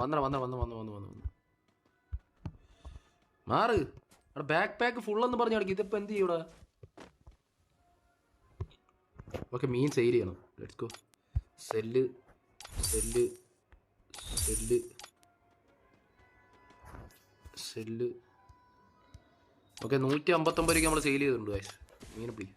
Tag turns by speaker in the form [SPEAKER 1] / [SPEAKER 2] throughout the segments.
[SPEAKER 1] വന്നട വന്ന വന്ന് വന്ന് വന്ന് വന്ന് വന്ന്. മാറ്. അവിടെ ബാക്ക് പാക്ക് ഫുള്ളെന്ന് പറഞ്ഞു കിടക്കും ഇതിപ്പോൾ എന്ത് ചെയ്യൂടാ ഓക്കെ മീൻ സെയിൽ ചെയ്യണം. Let's go sell sell sell sell okay നൂറ്റി അമ്പത്തൊമ്പത് രൂപയ്ക്ക് നമ്മൾ സെയിൽ ചെയ്തിട്ടുണ്ട് ഗൈസ് മീനെ പിടി.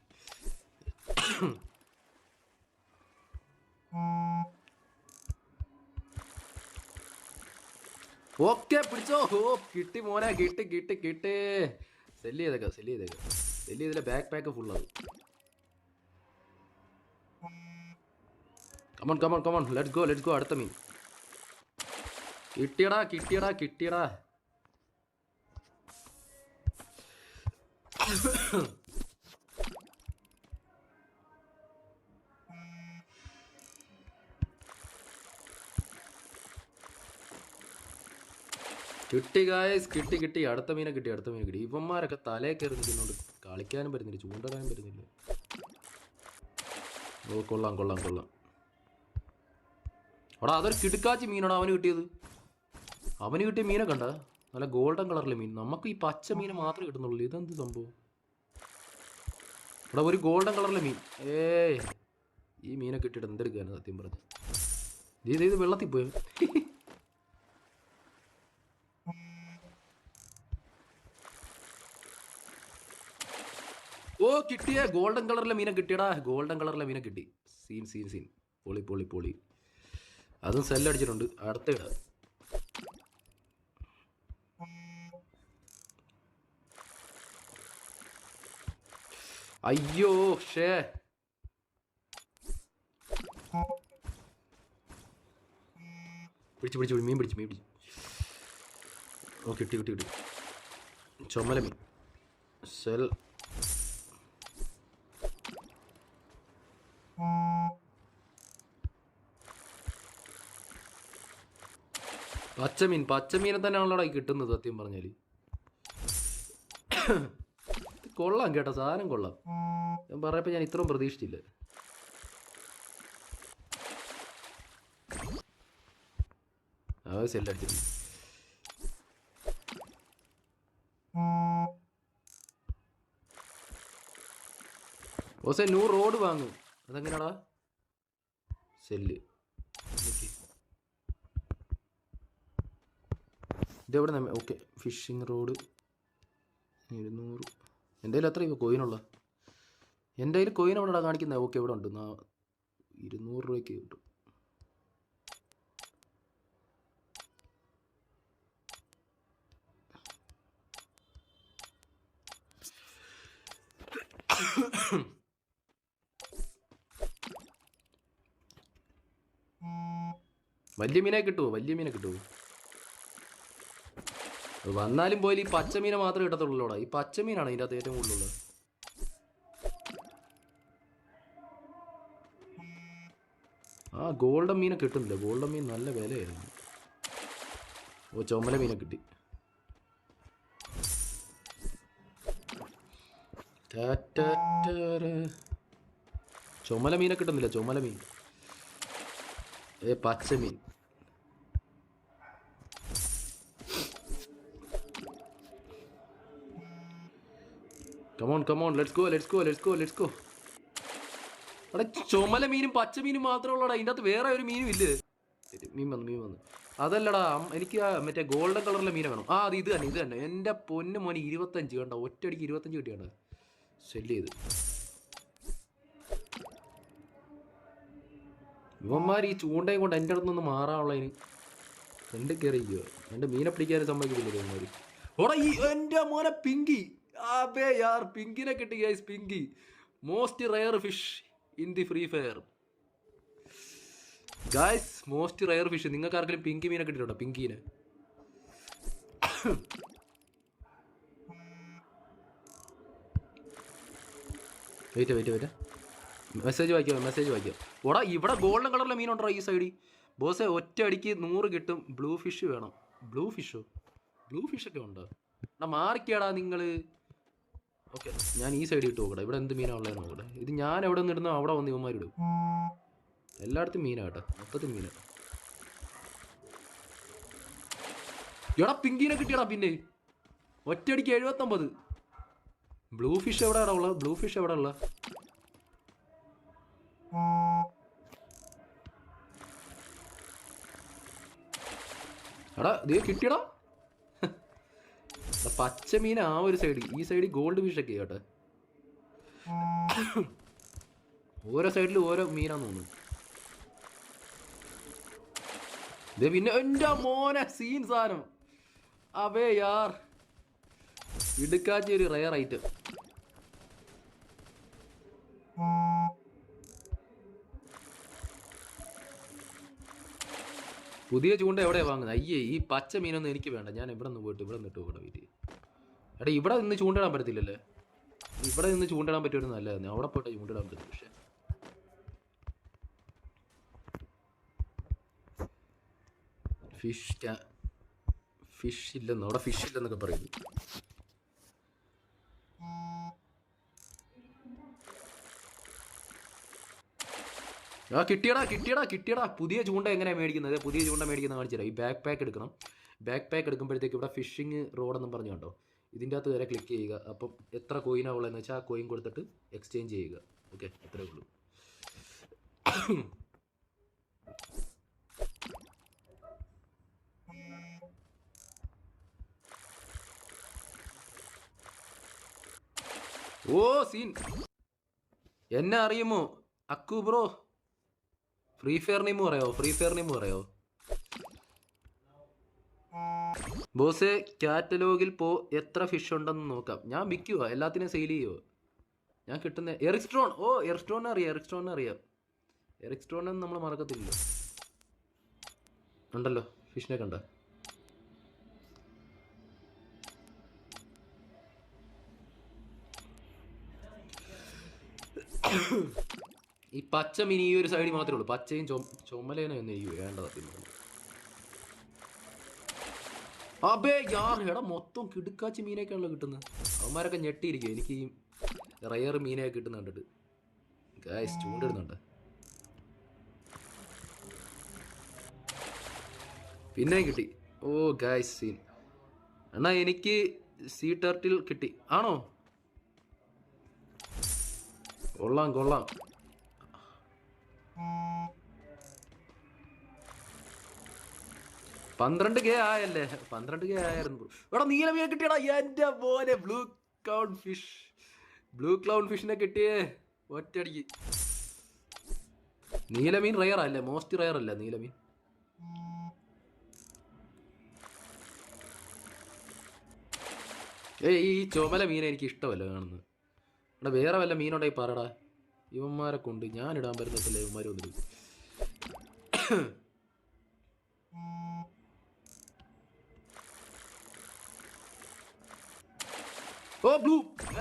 [SPEAKER 1] ഓക്കെ പിടിച്ചോ. ഓ കിട്ടി മോനെ കിട്ടി കിട്ടി കിട്ടി. സെല്ല് ചെയ്തേക്കാം സെല്ല് ചെയ്തേക്കാം. സെല്ല് ചെയ്തില്ല back pack ഫുള്ളാവും come on come on come on let's go let's go അടുത്ത മീൻ. കിട്ടിയടാ കിട്ടിയടാ കിട്ടിയടാ. കിട്ടി ഗായസ് കിട്ടി കിട്ടി. അടുത്ത മീനെ കിട്ടി അടുത്ത മീനെ കിട്ടി. ഇവന്മാരൊക്കെ തലേ കയറി നിൽക്കുന്നുണ്ട് കളിക്കാനും പറ്റുന്നില്ല ചൂണ്ടിടാനും പറ്റുന്നില്ല. ഓ കൊള്ളാം കൊള്ളാം കൊള്ളാം. അവിടെ അതൊരു കിടുക്കാച്ചി മീനാണ് അവന് കിട്ടിയത്. അവന് കിട്ടിയ മീനെ കണ്ട? നല്ല ഗോൾഡൻ കളറിലെ മീൻ. നമുക്ക് ഈ പച്ച മീൻ മാത്രമേ കിട്ടുന്നുള്ളൂ. ഇതെന്ത് സംഭവം? ഇവിടെ ഒരു ഗോൾഡൻ കളറിലെ മീൻ. ഏ ഈ മീനെ കിട്ടിയിട്ട് എന്തെടുക്കാനാണ് സത്യം പറഞ്ഞത്. ഇത് വെള്ളത്തിൽ പോയോ. ഓ കിട്ടിയ. ഗോൾഡൻ കളറിലെ മീനെ കിട്ടിയടാ. ഗോൾഡൻ കളറിലെ മീനെ കിട്ടി. Scene scene scene. പൊളി പൊളി പൊളി. അതും സെല്ലടിച്ചിട്ടുണ്ട് അടുത്ത ഇട. അയ്യോ ഷേ പിടിച്ചു പിടിച്ചു മീൻ പിടിച്ചു മീൻ പിടിച്ചു. ഓ കിട്ടി കിട്ടി കിട്ടി. ചുമല മീൻ. സെൽ പച്ചമീൻ പച്ചമീനെ തന്നെയാണല്ലോ ഈ കിട്ടുന്നത് സത്യം പറഞ്ഞാൽ. കൊള്ളാം കേട്ടോ സാധനം കൊള്ളാം. ഞാൻ പറഞ്ഞപ്പോ ഞാൻ ഇത്രയും പ്രതീക്ഷിച്ചില്ല. ഓസെ നൂറ് റോഡ് വാങ്ങും. അതെങ്ങനെയാടാ? സെല്ല്. ഇതെവിടെ നമ്മ ഓക്കെ. Fishing rod. ഇരുന്നൂറ് എന്റെ കയ്യിൽ അത്രയും കോയിനുള്ള എന്റെ കയ്യിൽ കോയിൻ അവിടെ കാണിക്കുന്നത്? ഓക്കെ ഇവിടെ ഉണ്ട്. ഇരുന്നൂറ് രൂപയ്ക്ക് കിട്ടും. വലിയ മീനെ കിട്ടുമോ വലിയ മീനെ കിട്ടുമോ വന്നാലും പോയാലും ഈ പച്ചമീനെ മാത്രമേ കിട്ടത്തുള്ളൂടാ ഈ പച്ചമീനാണ് ഇതിന്റെ അകത്ത് ഏറ്റവും കൂടുതലുള്ളത്. ആ ഗോൾഡൻ മീനെ കിട്ടുന്നില്ല? ഗോൾഡൻ മീൻ നല്ല വിലയായിരുന്നു. ഓ ചുമല മീനെ കിട്ടി. ചുമല മീനെ കിട്ടുന്നില്ല? ചുമല മീൻ. പച്ചമീൻ. Come on come on let's go let's go let's go let's go അവിടെ ചുമല മീനും പച്ചമീനും മാത്രമേ ഉള്ളടാ ഇതിന്റെ അകത്ത് വേറെ ഒരു മീനും ഇല്ലേ? മീൻ വന്നു മീൻ വന്നു. അതല്ലടാ എനിക്ക് മറ്റേ ഗോൾഡൻ കളറിലെ മീനെ വേണം. ആ അത് ഇത് തന്നെ ഇത് തന്നെ. എന്റെ പൊന്ന് മോനെ ഇരുപത്തഞ്ച് കണ്ട? ഒറ്റയടിക്ക് ഇരുപത്തഞ്ച് കിട്ടിയാണ്. സെല്ല് ചെയ്ത്. ഇവന്മാർ ഈ ചൂണ്ടയും കൊണ്ട് എന്റെ അടുത്തുനിന്ന് മാറാനുള്ളതിന് രണ്ട് കയറിയോ എന്റെ മീനെ പിടിക്കാനും സമ്മതിക്കില്ല ഇവന്മാർ ഓടാ ഈ എന്റെ മോനെ പിങ്കി. അബേ യാർ പിങ്കിനെ കിട്ടി guys Pinky. Most rare fish in the free fire guys most rare fish നിങ്ങൾക്ക് ആർക്കെങ്കിലും പിങ്കി മീനെ കിട്ടിയിട്ടുണ്ടോ? പിങ്കിനെ. വെയിറ്റ് വെയിറ്റ് വെയിറ്റ് മെസ്സേജ് വായിക്കാം മെസ്സേജ് വായിക്കാം. ഓടാ ഇവിടെ ഗോൾഡൻ കളറിലെ മീൻ ഉണ്ടോ ഈ സൈഡിൽ ബോസെ ഒറ്റ അടിക്ക് നൂറ് കിട്ടും. ബ്ലൂ ഫിഷ് വേണം. ബ്ലൂ ഫിഷോ ബ്ലൂ ഫിഷൊക്കെ ഉണ്ടോ. എടാ മാറിക്കേടാ നിങ്ങൾ ഓക്കെ ഞാൻ ഈ സൈഡിൽ ഇട്ട് നോക്കട്ടെ. ഇവിടെ എന്ത് മീനാണ് ഉള്ളത് നോക്കട്ടെ. ഇത് ഞാൻ എവിടെ നിന്ന് ഇടുന്നോ അവിടെ വന്ന് ഇവന്മാരിടും എല്ലായിടത്തും മീനാട്ടെ മൊത്തത്തിൽ മീനാ. എടാ പിങ്കിനെ കിട്ടിയടാ പിന്നെ. ഒറ്റയടിക്ക് എഴുപത്തൊമ്പത്. ബ്ലൂ ഫിഷ് എവിടെയാടാ ഉള്ളത്? ബ്ലൂ ഫിഷ് എവിടെ ഉള്ള എടാ ദേ കിട്ടിയടാ. പച്ചമീൻ പച്ച മീൻ ആ ഒരു സൈഡിൽ ഈ സൈഡിൽ ഗോൾഡ് ഫിഷ് ഒക്കെ കേട്ടെ ഓരോ സൈഡിൽ ഓരോ മീനാന്ന് തോന്നുന്നു. പിന്നെ എന്റെ മോനെ സീൻ സാധനം. അവേ യാർ. ഇടുക്കാച്ചി ഒരു റയർ ഐറ്റം പുതിയ ചൂണ്ട എവിടെയാ വാങ്ങുന്നത് അയ്യേ ഈ പച്ച മീനൊന്നും എനിക്ക് വേണ്ട. ഞാൻ ഇവിടെ നിന്ന് പോയിട്ട് ഇവിടെ നിന്നിട്ട് ഇവിടെ വീട്ടിൽ. എടാ ഇവിടെ നിന്ന് ചൂണ്ടിടാൻ പറ്റത്തില്ലല്ലേ? ഇവിടെ നിന്ന് ചൂണ്ടിടാൻ പറ്റുമോ നല്ലതായിരുന്നു അവിടെ പോയിട്ട് ചൂണ്ടിടാൻ പറ്റും പക്ഷേ. ഫിഷ് ഫിഷ് ഇല്ലെന്ന് അവിടെ ഫിഷ് ഇല്ലെന്നൊക്കെ പറയുന്നു. ആ കിട്ടിയടാ കിട്ടിയടാ കിട്ടിയടാ. പുതിയ ചൂണ്ട എങ്ങനെയാണ് മേടിക്കുന്നത്? പുതിയ ചൂണ്ട മേടിക്കുന്നത് കാണിച്ചു തരാം ഈ ബാക്ക് പാക്ക് എടുക്കണം. ബാക്ക് പാക്ക് എടുക്കുമ്പോഴത്തേക്ക് ഇവിടെ ഫിഷിങ് റോഡെന്നും പറഞ്ഞു കണ്ടോ? ഇതിന്റെ അകത്ത് വരെ ക്ലിക്ക് ചെയ്യുക. അപ്പം എത്ര കോയിനാണ് ഉള്ളതെന്ന് വെച്ചാൽ ആ കോയിൻ കൊടുത്തിട്ട് എക്സ്ചേഞ്ച് ചെയ്യുക. ഓക്കെ അത്രേ ഉള്ളൂ. Oh scene. എന്നെ അറിയുമോ? അക്കു ബ്രോ. ഫ്രീ ഫയർ നെയിം പറയോ? ഫ്രീ ഫയർ നെയിം പറയോ? ബോസെ കാറ്റലോഗിൽ പോ എത്ര ഫിഷ് ഉണ്ടെന്ന് നോക്കാം. ഞാൻ വിൽക്കുക എല്ലാത്തിനും സെയിൽ ചെയ്യുമോ ഞാൻ കിട്ടുന്ന എറിക്സ്ട്രോൺ ഓ എറിക്സ്ട്രോൺ അറിയാം എറിക്സ്ട്രോൺ അറിയാം. എറിക്സ്ട്രോണൊന്നും നമ്മൾ മറക്കത്തില്ല ഉണ്ടല്ലോ ഫിഷിനെ കണ്ട. ഈ പച്ച മിനി ഈ ഒരു സൈഡിൽ മാത്രമേ ഉള്ളൂ. പച്ചയും ചുമ ചുമലേനും ഒന്നും എനിക്ക് വേണ്ടത് അബേ യാർ എടാ മൊത്തം കിടുക്കാച്ചി മീനൊക്കെയാണല്ലോ കിട്ടുന്നത്. അവന്മാരൊക്കെ ഞെട്ടിയിരിക്കും എനിക്ക് ഈ റയർ മീനൊക്കെ കിട്ടുന്ന കണ്ടിട്ട്. ഗായ്സ് ചൂണ്ടിടുന്നുണ്ട്. പിന്നെ കിട്ടി. ഓ ഗായ്സ് സീൻ എന്നാ എനിക്ക് സീ ടർട്ടിൽ കിട്ടി. ആണോ? കൊള്ളാം കൊള്ളാം. പന്ത്രണ്ട് കെ ആയല്ലേ? പന്ത്രണ്ട് കെ ആയിരുന്നു എടാ മീൻ കിട്ടിയടാ എന്റെ പോലെ blue clown fish blue clown ഫിഷിനെ കിട്ടിയേ. ഒറ്റടിക്ക് നീലമീൻ റയർ അല്ലേ? മോസ്റ്റ് റയർ അല്ല നീലമീൻ? ഏയ് ഈ ചുമല മീനെ എനിക്ക് ഇഷ്ടമല്ല കാണുന്നത്. എടാ വേറെ വല്ല മീനുണ്ടെങ്കിൽ പറടാ. ഇവന്മാരെ കൊണ്ട് ഞാൻ ഇടാൻ പറ്റുന്നില്ല ഇവന്മാർ വന്നിട്ട് ഓ ബ്ലൂ.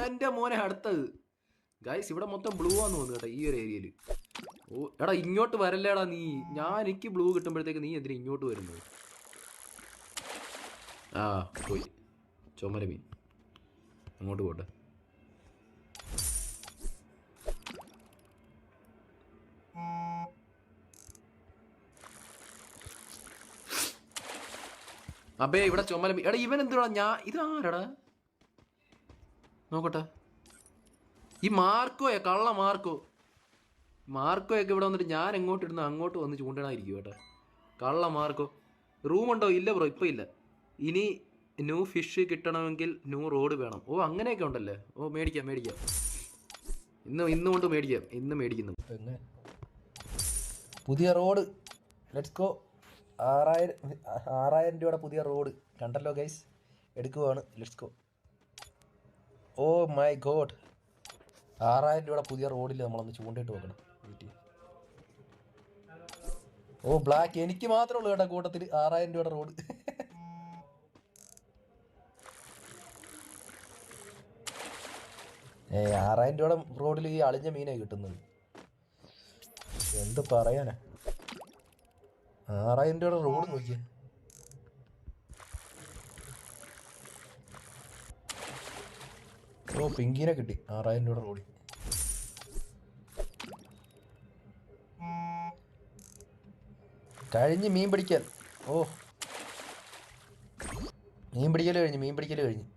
[SPEAKER 1] എന്റെ മോനെ അടുത്തത്. ഗൈസ് ഇവിടെ മൊത്തം ബ്ലൂ ആന്ന് തോന്നുന്നു കേട്ടോ ഈ ഒരു ഏരിയയിൽ ഓ എടാ ഇങ്ങോട്ട് വരല്ലേടാ നീ. ഞാൻ എനിക്ക് ബ്ലൂ കിട്ടുമ്പോഴത്തേക്ക് നീ എന്തിനാ ഇങ്ങോട്ട് വരുന്നത്? ആ പോയി. ചുമര മീൻ അങ്ങോട്ട് പോട്ടെ. അബേ ഇവിടെ ചുമല എടാ ഇവൻ എന്തുവാ? ഞാൻ ഇത് ആരടാ? നോക്കട്ടെ. ഈ മാർക്കോയെ കള്ള മാർക്കോ? മാർക്കോയൊക്കെ ഇവിടെ വന്നിട്ട് ഞാൻ എങ്ങോട്ട് ഇടുന്നു അങ്ങോട്ട് വന്ന് ചൂണ്ടണായിരിക്കും കേട്ടോ. കള്ള മാർക്കോ. റൂം ഉണ്ടോ? ഇല്ല ബ്രോ ഇപ്പം ഇല്ല. ഇനി ന്യൂ ഫിഷ് കിട്ടണമെങ്കിൽ ന്യൂ റോഡ് വേണം. ഓ അങ്ങനെയൊക്കെ ഉണ്ടല്ലേ? ഓ മേടിക്കാം മേടിക്കാം. ഇന്ന് ഇന്ന് കൊണ്ട് മേടിക്കാം. ഇന്ന് മേടിക്കുന്നു. പുതിയ റോഡ് ലെറ്റ്സ് ഗോ ആറായിരം ആറായിരം രൂപയുടെ പുതിയ റോഡ് കണ്ടല്ലോ ഗൈസ് എടുക്കുവാണ്. Let's go oh my God ആറായിരം രൂപയുടെ പുതിയ റോഡിൽ നമ്മളൊന്ന് ചൂണ്ടിട്ട് വീട്ടിൽ. ഓ ബ്ലാക്ക് എനിക്ക് മാത്രമേ ഉള്ളൂ കേട്ടോ കൂട്ടത്തിൽ ആറായിരം രൂപയുടെ റോഡ്. ഏ ആറായിരം രൂപയുടെ റോഡിൽ ഈ അളിഞ്ഞ മീനാണ് കിട്ടുന്നത്. എന്ത് പറയാനാ? ആറായിരം രൂപയുടെ റോഡ് നോക്കിയേ. ഓ പിങ്കിനെ കിട്ടി. ആറായിരം രൂപയുടെ റോഡി കഴിഞ്ഞ് മീൻ പിടിക്കാൻ. ഓ. മീൻ പിടിക്കൽ കഴിഞ്ഞ് മീൻ പിടിക്കൽ കഴിഞ്ഞ്.